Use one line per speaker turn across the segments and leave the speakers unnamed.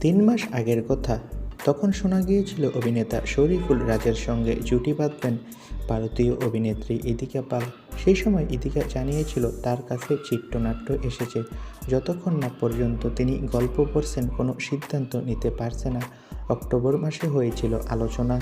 তিন মাস আগের কথা। তখন শোনা গিয়েছিল অভিনেতা শরীফুল রাজের সঙ্গে জুটি বাঁধবেন ভারতীয় অভিনেত্রী ইদিকা পাল। সেই সময় ইদিকা জানিয়েছিল, তার কাছে চিত্রনাট্য এসেছে। যতক্ষণ না পর্যন্ত তিনি গল্প পড়ছেন কোনো সিদ্ধান্ত নিতে পারছে না। অক্টোবর মাসে হয়েছিল আলোচনা।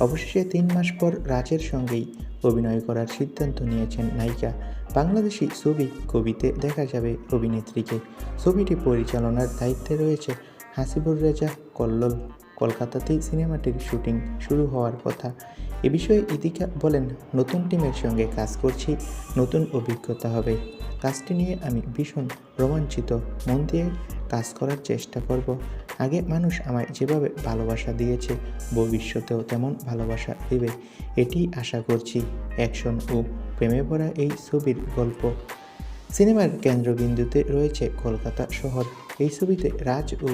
অবশেষে তিন মাস পর রাজের সঙ্গেই অভিনয় করার সিদ্ধান্ত নিয়েছেন নায়িকা। বাংলাদেশি ছবি কবিতে দেখা যাবে অভিনেত্রীকে। ছবিটি পরিচালনার দায়িত্বে রয়েছে হাসিবুর রেজা কল্লোল কলকাতাতেই সিনেমাটির শুটিং শুরু হওয়ার কথা। এ বিষয়ে ইদিকা বলেন, নতুন টিমের সঙ্গে কাজ করছি, নতুন অভিজ্ঞতা হবে। কাজটি নিয়ে আমি ভীষণ রোমাঞ্চিত। মন দিয়ে কাজ করার চেষ্টা করব। আগে মানুষ আমায় যেভাবে ভালোবাসা দিয়েছে, ভবিষ্যতেও তেমন ভালোবাসা দেবে। এটি আশা করছি, অ্যাকশন ও প্রেমে ভরা এই ছবির গল্প। সিনেমার কেন্দ্রবিন্দুতে রয়েছে কলকাতা শহর। এই ছবিতে রাজ ও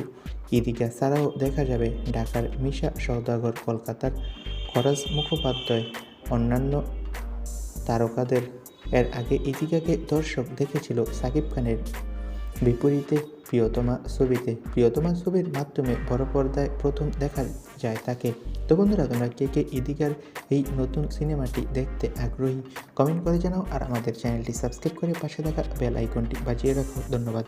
ইদিকা ছাড়াও দেখা যাবে ঢাকার মিশা সৌদাগর কলকাতার খরাজ মুখোপাধ্যায়, অন্যান্য তারকাদের। এর আগে ইদিকাকে দর্শক দেখেছিল সাকিব খানের বিপরীতে প্রিয়তমা ছবিতে প্রিয়তমা ছবির মাধ্যমে বড় পর্দায় প্রথম দেখা যায় তাকে। তো বন্ধুরা, তোমরা কে কে ইদিকার এই নতুন সিনেমাটি দেখতে আগ্রহী? কমেন্ট করে জানাও আর আমাদের চ্যানেলটি সাবস্ক্রাইব করে পাশে থাকা বেল আইকনটি বাজিয়ে রাখো। ধন্যবাদ।